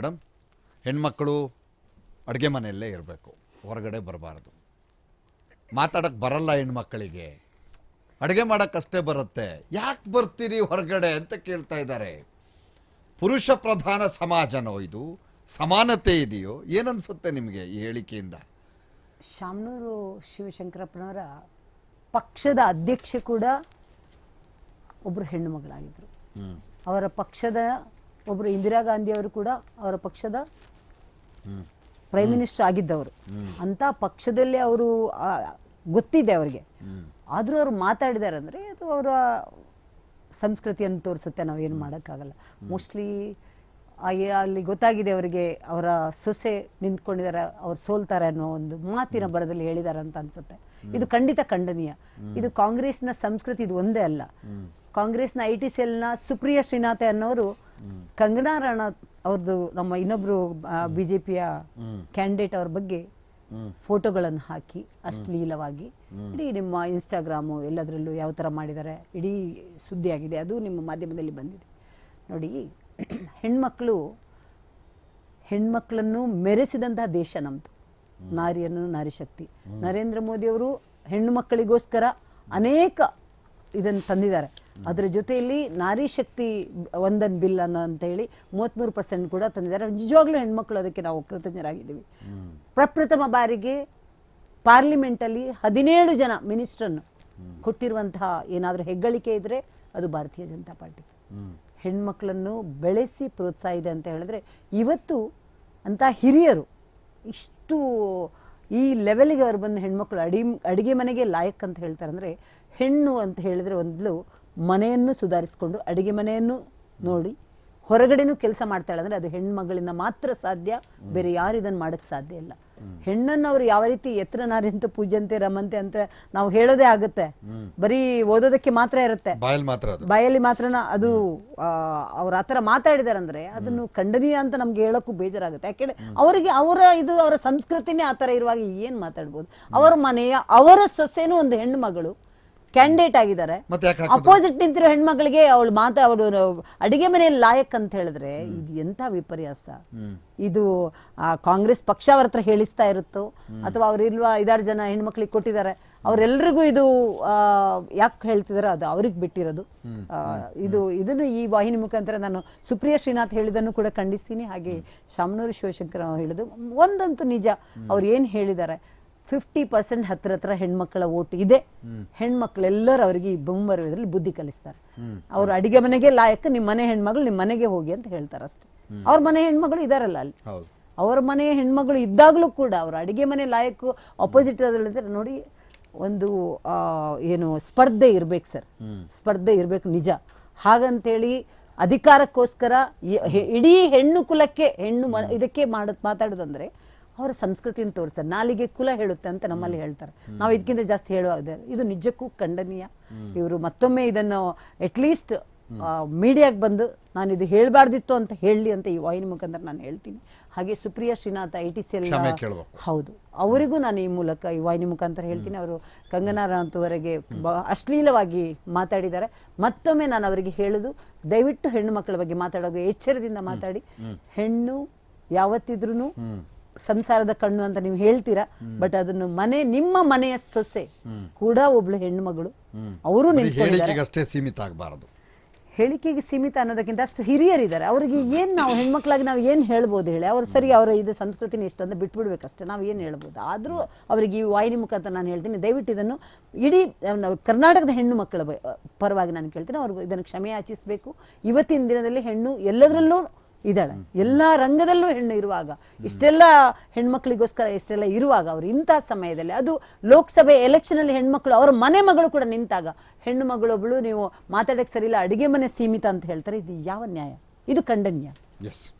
Madam ಹೆಣ್ಮಕ್ಳು ಅಡುಗೆ ಮನೆಯಲ್ಲೇ ಇರಬೇಕು ಹೊರಗಡೆ ಬರಬಾರ್ದು. ಮಾತಾಡಕ್ಕೆ ಬರಲ್ಲ ಹೆಣ್ಮಕ್ಕಳಿಗೆ ಅಡುಗೆ ಮಾಡೋಕ್ಕಷ್ಟೇ ಬರುತ್ತೆ. ಯಾಕೆ ಬರ್ತೀರಿ ಹೊರಗಡೆ ಅಂತ ಕೇಳ್ತಾ ಇದ್ದಾರೆ. ಪುರುಷ ಪ್ರಧಾನ ಸಮಾಜನೋ ಇದು? ಸಮಾನತೆ ಇದೆಯೋ? ಏನನ್ಸುತ್ತೆ ನಿಮಗೆ ಈ ಹೇಳಿಕೆಯಿಂದ? ಶಾಮನೂರು ಶಿವಶಂಕರಪ್ಪನವರ ಪಕ್ಷದ ಅಧ್ಯಕ್ಷ ಕೂಡ ಒಬ್ಬರು ಹೆಣ್ಣು ಮಗಳಾಗಿದ್ದರು ಅವರ ಪಕ್ಷದ ಒಬ್ಬರು ಇಂದಿರಾ ಗಾಂಧಿ ಅವರು ಕೂಡ ಅವರ ಪಕ್ಷದ ಪ್ರೈಮ್ ಮಿನಿಸ್ಟರ್ ಆಗಿದ್ದವರು. ಅಂತ ಪಕ್ಷದಲ್ಲಿ ಅವರು ಗೊತ್ತಿದೆ ಅವರಿಗೆ. ಆದರೂ ಅವರು ಮಾತಾಡಿದ್ದಾರೆ ಅಂದರೆ ಅದು ಅವರ ಸಂಸ್ಕೃತಿಯನ್ನು ತೋರಿಸುತ್ತೆ ನಾವು ಏನು ಮಾಡೋಕ್ಕಾಗಲ್ಲ. ಮೋಸ್ಟ್ಲಿ ಅಲ್ಲಿ ಗೊತ್ತಾಗಿದೆ ಅವರಿಗೆ ಅವರ ಸೊಸೆ ನಿಂತ್ಕೊಂಡಿದ್ದಾರೆ ಅವ್ರು ಸೋಲ್ತಾರೆ ಅನ್ನೋ ಒಂದು ಮಾತಿನ ಬರದಲ್ಲಿ ಹೇಳಿದ್ದಾರೆ ಅಂತ ಅನ್ಸುತ್ತೆ. ಇದು ಖಂಡಿತ ಖಂಡನೀಯ. ಇದು ಕಾಂಗ್ರೆಸ್ನ ಸಂಸ್ಕೃತಿ ಇದು ಒಂದೇ ಅಲ್ಲ. ಕಾಂಗ್ರೆಸ್ನ ಐ ಟಿ ಸೆಲ್ನ ಸುಪ್ರಿಯಾ ಶ್ರೀನಾಥೆ ಅನ್ನೋರು ಕಂಗನಾ ರಾಣಾ ಅವ್ರದ್ದು ನಮ್ಮ ಇನ್ನೊಬ್ರು ಬಿ ಜೆ ಪಿಯ ಕ್ಯಾಂಡಿಡೇಟ್ ಅವ್ರ ಬಗ್ಗೆ ಫೋಟೋಗಳನ್ನು ಹಾಕಿ ಅಶ್ಲೀಲವಾಗಿ ಇಡೀ ನಿಮ್ಮ ಇನ್ಸ್ಟಾಗ್ರಾಮು ಎಲ್ಲದರಲ್ಲೂ ಯಾವ ಥರ ಮಾಡಿದ್ದಾರೆ ಇಡೀ ಸುದ್ದಿ ಆಗಿದೆ ಅದು ನಿಮ್ಮ ಮಾಧ್ಯಮದಲ್ಲಿ ಬಂದಿದೆ. ನೋಡಿ ಹೆಣ್ಮಕ್ಳು ಹೆಣ್ಮಕ್ಳನ್ನು ಮೆರೆಸಿದಂತಹ ದೇಶ ನಮ್ಮದು ನಾರಿಯನ್ನು ನಾರಿ ಶಕ್ತಿ. ನರೇಂದ್ರ ಮೋದಿಯವರು ಹೆಣ್ಣು ಮಕ್ಕಳಿಗೋಸ್ಕರ ಅನೇಕ ಇದನ್ನು ತಂದಿದ್ದಾರೆ. ಅದರ ಜೊತೆಯಲ್ಲಿ ನಾರಿ ಶಕ್ತಿ ಒಂದನ್ ಬಿಲ್ ಅನ್ನೋ ಅಂತ ಹೇಳಿ ಮೂವತ್ತ್ಮೂರು ಪರ್ಸೆಂಟ್ ಕೂಡ ತಂದಿದ್ದಾರೆ. ನಿಜವಾಗ್ಲೂ ಹೆಣ್ಮಕ್ಳು ಅದಕ್ಕೆ ನಾವು ಕೃತಜ್ಞರಾಗಿದ್ದೀವಿ. ಪ್ರಪ್ರಥಮ ಬಾರಿಗೆ ಪಾರ್ಲಿಮೆಂಟಲ್ಲಿ ಹದಿನೇಳು ಜನ ಮಿನಿಸ್ಟ್ರನ್ನು ಕೊಟ್ಟಿರುವಂತಹ ಏನಾದರೂ ಹೆಗ್ಗಳಿಕೆ ಇದ್ರೆ ಅದು ಭಾರತೀಯ ಜನತಾ ಪಾರ್ಟಿ. ಹೆಣ್ಮಕ್ಳನ್ನು ಬೆಳೆಸಿ ಪ್ರೋತ್ಸಾಹಿದೆ ಅಂತ ಹೇಳಿದ್ರೆ ಇವತ್ತು ಅಂತ ಹಿರಿಯರು ಇಷ್ಟು ಈ ಲೆವೆಲಿಗೆ ಅವ್ರು ಬಂದು ಹೆಣ್ಮಕ್ಳು ಅಡಿ, ಅಡಿಗೆ ಮನೆಗೆ ಲಾಯಕ್ ಅಂತ ಹೇಳ್ತಾರೆ ಅಂದರೆ ಹೆಣ್ಣು ಅಂತ ಹೇಳಿದ್ರೆ ಒಂದು ಮನೆಯನ್ನು ಸುಧಾರಿಸಿಕೊಂಡು ಅಡಿಗೆ ಮನೆಯನ್ನು ನೋಡಿ ಹೊರಗಡೆನೂ ಕೆಲಸ ಮಾಡ್ತಾಳೆ ಅಂದರೆ ಅದು ಹೆಣ್ಮಗಳಿಂದ ಮಾತ್ರ ಸಾಧ್ಯ ಬೇರೆ ಯಾರು ಇದನ್ನು ಮಾಡೋಕ್ಕೆ ಸಾಧ್ಯ ಇಲ್ಲ. ಹೆಣ್ಣನ್ನು ಅವ್ರು ಯಾವ ರೀತಿ ಎತ್ತರ ಅಂತ ಪೂಜಂತೆ ರಮಂತೆ ಅಂತ ನಾವು ಹೇಳೋದೇ ಆಗುತ್ತೆ. ಬರೀ ಓದೋದಕ್ಕೆ ಮಾತ್ರ ಇರುತ್ತೆ. ಬಾಯಲ್ಲಿ ಮಾತ್ರ ಅದು. ಬಾಯಲ್ಲಿ ಮಾತ್ರನ ಅದು ಅವ್ರ ಆ ಥರ ಮಾತಾಡಿದಾರೆ ಅಂದ್ರೆ ಅದನ್ನು ಖಂಡನೀಯ ಅಂತ ನಮ್ಗೆ ಹೇಳೋಕ್ಕೂ ಬೇಜಾರಾಗುತ್ತೆ. ಯಾಕೆಂದ್ರೆ ಅವರಿಗೆ ಅವರ ಇದು ಅವರ ಸಂಸ್ಕೃತಿನೇ ಆ ಥರ ಇರುವಾಗ ಏನು ಮಾತಾಡ್ಬೋದು? ಅವರ ಮನೆಯ ಅವರ ಸೊಸೆನೂ ಒಂದು ಹೆಣ್ಣು ಮಗಳು ಕ್ಯಾಂಡಿಡೇಟ್ ಆಗಿದ್ದಾರೆ. ಅಪೋಸಿಟ್ ನಿಂತಿರೋ ಹೆಣ್ಮಕ್ಳಿಗೆ ಅವಳು ಮಾತಾ ಅವಳು ಅಡಿಗೆ ಮನೆಯಲ್ಲಿ ಲಾಯಕ್ ಅಂತ ಹೇಳಿದ್ರೆ ಇದು ಎಂಥ ವಿಪರ್ಯಾಸ? ಇದು ಕಾಂಗ್ರೆಸ್ ಪಕ್ಷ ಅವ್ರ ಹತ್ರ ಹೇಳಿಸ್ತಾ ಇರುತ್ತೋ? ಅಥವಾ ಅವ್ರಿಲ್ವಾ ಐದಾರು ಜನ ಹೆಣ್ಮಕ್ಳಿಗೆ ಕೊಟ್ಟಿದ್ದಾರೆ. ಅವರೆಲ್ಲರಿಗೂ ಇದು ಯಾಕೆ ಹೇಳ್ತಿದಾರೋ? ಅದು ಅವ್ರಿಗೆ ಬಿಟ್ಟಿರೋದು. ಇದು ಇದನ್ನು ಈ ವಾಹಿನಿ ಮುಖಾಂತರ ನಾನು ಸುಪ್ರಿಯಾ ಶ್ರೀನಾಥ್ ಹೇಳಿದನ್ನು ಕೂಡ ಖಂಡಿಸ್ತೀನಿ. ಹಾಗೆ ಶಾಮನೂರು ಶಿವಶಂಕರ್ ಅವ್ರು ಹೇಳಿದ್ದು ಒಂದಂತೂ ನಿಜ. ಅವ್ರು ಏನು ಹೇಳಿದ್ದಾರೆ? ಫಿಫ್ಟಿ ಪರ್ಸೆಂಟ್ ಹತ್ರ ಹತ್ರ ಹೆಣ್ಮಕ್ಳ ಓಟ್ ಇದೆ. ಹೆಣ್ಮಕ್ಳೆಲ್ಲರೂ ಅವರಿಗೆ ಈ ಮುಂಬರುವುದರಲ್ಲಿ ಬುದ್ಧಿ ಕಲಿಸ್ತಾರೆ. ಅವ್ರು ಅಡಿಗೆ ಮನೆಗೆ ಲಾಯಕ್ ನಿಮ್ಮ ಮನೆ ಹೆಣ್ಮಗಳು ನಿಮ್ಮ ಮನೆಗೆ ಹೋಗಿ ಅಂತ ಹೇಳ್ತಾರೆ ಅಷ್ಟೇ. ಅವ್ರ ಮನೆ ಹೆಣ್ಮಗಳು ಇದಾರಲ್ಲ ಅಲ್ಲಿ. ಅವ್ರ ಮನೆ ಹೆಣ್ಮಗಳು ಇದ್ದಾಗಲೂ ಕೂಡ ಅವ್ರ ಅಡಿಗೆ ಮನೆ ಲಾಯಕ್ ಅಪೋಸಿಟ್ ಅದರಲ್ಲಿ ನೋಡಿ ಒಂದು ಆ, ಏನು ಸ್ಪರ್ಧೆ ಇರ್ಬೇಕು ಸರ್. ಸ್ಪರ್ಧೆ ಇರ್ಬೇಕು ನಿಜ. ಹಾಗಂತೇಳಿ ಅಧಿಕಾರಕ್ಕೋಸ್ಕರ ಇಡೀ ಹೆಣ್ಣು ಕುಲಕ್ಕೆ ಹೆಣ್ಣು ಮ ಇದಕ್ಕೆ ಮಾಡ ಮಾತಾಡೋದಂದ್ರೆ ಅವರ ಸಂಸ್ಕೃತಿಯನ್ನು ತೋರಿಸ್ತಾರೆ ನಾಲಿಗೆ ಕುಲ ಹೇಳುತ್ತೆ ಅಂತ ನಮ್ಮಲ್ಲಿ ಹೇಳ್ತಾರೆ. ನಾವು ಇದಕ್ಕಿಂತ ಜಾಸ್ತಿ ಹೇಳುವಾಗ ಇದು ನಿಜಕ್ಕೂ ಖಂಡನೀಯ. ಇವರು ಮತ್ತೊಮ್ಮೆ ಇದನ್ನು ಅಟ್ಲೀಸ್ಟ್ ಮೀಡಿಯಾಗೆ ಬಂದು ನಾನು ಇದು ಹೇಳಬಾರ್ದಿತ್ತು ಅಂತ ಹೇಳಲಿ ಅಂತ ಈ ವಾಹಿನಿ ಮುಖಾಂತರ ನಾನು ಹೇಳ್ತೀನಿ. ಹಾಗೆ Supriya Srinath I T C L ಹೌದು. ಅವರಿಗೂ ನಾನು ಈ ಮೂಲಕ ಈ ವಾಹಿನಿ ಮುಖಾಂತರ ಹೇಳ್ತೀನಿ. ಅವರು ಕಂಗನಾ ರನೌತ್ವರೆಗೆ ಬ- ಅಶ್ಲೀಲವಾಗಿ ಮಾತಾಡಿದ್ದಾರೆ. ಮತ್ತೊಮ್ಮೆ ನಾನು ಅವರಿಗೆ ಹೇಳೋದು ದಯವಿಟ್ಟು ಹೆಣ್ಣು ಮಕ್ಕಳ ಬಗ್ಗೆ ಮಾತಾಡೋದು ಎಚ್ಚರದಿಂದ ಮಾತಾಡಿ. ಹೆಣ್ಣು ಯಾವತ್ತಿದ್ರೂ ಸಂಸಾರದ ಕಣ್ಣು ಅಂತ ನೀವು ಹೇಳ್ತೀರಾ? ಬಟ್ ಅದನ್ನು ಮನೆ ನಿಮ್ಮ ಮನೆಯ ಸೊಸೆ ಕೂಡ ಒಬ್ಳು ಹೆಣ್ಣು ಮಗಳು ಅವರು ಅಷ್ಟೇ ಸೀಮಿತ ಆಗಬಾರದು. ಹೇಳಿಕೆಗೆ ಸೀಮಿತ ಅನ್ನೋದಕ್ಕಿಂತ ಅಷ್ಟು ಹಿರಿಯರಿದ್ದಾರೆ. ಅವರಿಗೆ ಏನು ನಾವು ಹೆಣ್ಮಕ್ಳಾಗಿ ನಾವು ಏನು ಹೇಳ್ಬೋದು ಹೇಳಿ? ಅವ್ರು ಸರಿ ಅವರ ಇದು ಸಂಸ್ಕೃತಿನ ಇಷ್ಟ ಅಂತ ಬಿಟ್ಬಿಡ್ಬೇಕಷ್ಟೇ. ನಾವು ಏನು ಹೇಳ್ಬೋದು? ಆದರೂ ಅವರಿಗೆ ಈ ವಾಹಿನಿ ಮುಖಾಂತರ ನಾನು ಹೇಳ್ತೀನಿ. ದಯವಿಟ್ಟು ಇದನ್ನು ಇಡೀ ನಾವು ಕರ್ನಾಟಕದ ಹೆಣ್ಣು ಮಕ್ಕಳ ಪರವಾಗಿ ನಾನು ಕೇಳ್ತೀನಿ. ಅವ್ರಿಗೆ ಇದನ್ನು ಕ್ಷಮೆ ಯಾಚಿಸಬೇಕು. ಇವತ್ತಿನ ದಿನದಲ್ಲಿ ಹೆಣ್ಣು ಎಲ್ಲದರಲ್ಲೂ ಇದ್ದಾಳೆ. ಎಲ್ಲ ರಂಗದಲ್ಲೂ ಹೆಣ್ಣು ಇರುವಾಗ ಇಷ್ಟೆಲ್ಲ ಹೆಣ್ಮಕ್ಳಿಗೋಸ್ಕರ ಇಷ್ಟೆಲ್ಲ ಇರುವಾಗ ಅವರು ಇಂಥ ಸಮಯದಲ್ಲಿ ಅದು ಲೋಕಸಭೆ ಎಲೆಕ್ಷನಲ್ಲಿ ಹೆಣ್ಮಕ್ಳು ಅವರ ಮನೆ ಮಗಳು ಕೂಡ ನಿಂತಾಗ ಹೆಣ್ಣು ಮಗಳೊಬ್ಳು ನೀವು ಮಾತಾಡಕ್ಕೆ ಸರಿಯಿಲ್ಲ ಅಡುಗೆ ಮನೆ ಸೀಮಿತ ಅಂತ ಹೇಳ್ತಾರೆ. ಇದು ಯಾವ ನ್ಯಾಯ? ಇದು ಖಂಡನೀಯ. ಎಸ್